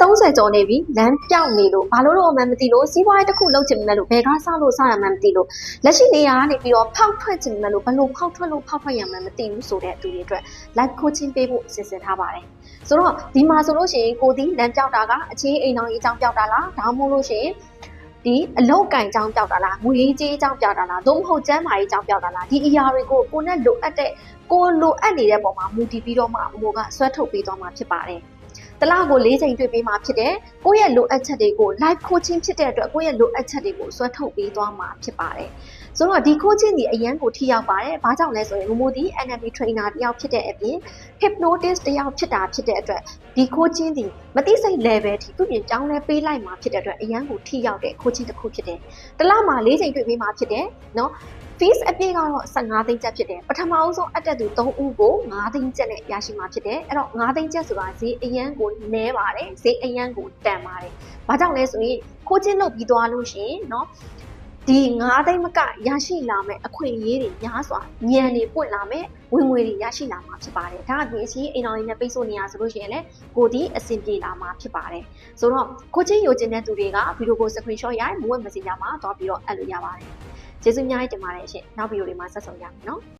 သက်30ကျော်နေပြီလမ်းပြောင်းနေလို့ဘာလို့တော့မှမသိလို့စီးပွားရေးတစ်ခုလုပ်ချင်မယ်လို့ဘယ်ကားစားလို့စားရမှမသိလို့လက်ရှိနေရာကနေပြီးတော့ဖောက်ထွက်ချင်မယ်လို့ဘယ်လိုဖောက်ထွက်လို့ဖောက်ထွက်ရမှမသိဘူးဆိုတဲ့သူတွေအတွက် live coaching ပေးဖို့စီစဉ်ထားပါတယ်ဆိုတော့ဒီမှာဆိုလို့ရှိရင်ကိုဒီလမ်းပြောက်တာကအချင်းအိမ်တော်ကြီးအကြောင်းပြောက်တာလားဒါမှမဟုတ်လို့ရှိရင်ဒီအလောက်ကင်အကြောင်းပြောက်တာလားငွေကြီးအကြောင်းပြောက်တာလားသို့မဟုတ်ကျန်းမာရေးအကြောင်းပြောက်တာလားဒီအရာတွေကိုကိုနဲ့လိုအပ်တဲ့ကိုလိုအပ်နေတဲ့ပုံမှာမူတည်ပြီးတော့မှအမိုးကဆွဲထုတ်ပေးသွားမှာဖြစ်ပါတယ် တလားကို၄ချိန်တွေ့ပေးမှာဖြစ်တယ်။ကိုယ့်ရဲ့လိုအပ်ချက်တွေကို live coaching ဖြစ်တဲ့အတွက်ကိုယ့်ရဲ့လိုအပ်ချက်တွေကိုဆွဲထုတ်ပေးသွားမှာဖြစ်ပါတယ်။ဆိုတော့ဒီ coaching ဒီအရန်ကိုထိရောက်ပါတယ်။ဘာကြောင့်လဲဆိုရင်မမိုဒီ NLP trainer တယောက်ဖြစ်တဲ့အပြင် hypnotist တယောက်ဖြစ်တာဖြစ်တဲ့အတွက်ဒီ coaching ဒီမသိစိတ် level ထိသူပြင်ကြောင်းလဲပေးလိုက်မှာဖြစ်တဲ့အတွက်အရန်ကိုထိရောက်တဲ့ coaching တစ်ခုဖြစ်တယ်။တစ်လမှာ၄ချိန်တွေ့ပေးမှာဖြစ်တယ်နော်။ fees အပြည့်ကတော့15သိန်းကျပ်ဖြစ်တယ်ပထမအဆုံးအတက်သူ3ဦးကို9သိန်းကျပ်နဲ့ရရှိမှာဖြစ်တယ်အဲ့တော့9သိန်းကျပ်ဆိုတာဈေးအရန်ကိုနည်းပါတယ်ဈေးအရန်ကိုတန်ပါတယ်ဘာကြောင့်လဲဆိုရင်ခိုးချင်းလုပ်ပြီးသွားလို့ရှိရင်เนาะဒီ9သိန်းမကရရှိလာမဲ့အခွင့်အရေးတွေများစွာညံနေပွင့်လာမဲ့ဝင်ငွေတွေရရှိလာမှာဖြစ်ပါတယ်ဒါအပြင်အချင်းအိမ်တော်ရင်းနဲ့ပိတ်ဆို့နေရဆိုလို့ရှိရင်လည်းကိုဒီအဆင်ပြေလာမှာဖြစ်ပါတယ်ဆိုတော့ကိုချင်းယိုချင်တဲ့သူတွေကဗီဒီယိုကို screenshot ရိုက် Mood Messenger မှာတွားပြီးတော့အပ်လို့ရပါတယ် ကျေးဇူးအများကြီးတင်ပါတယ်ရှင်နောက်ဗီဒီယိုတွေမှာဆက်ဆုံကြမယ်နော်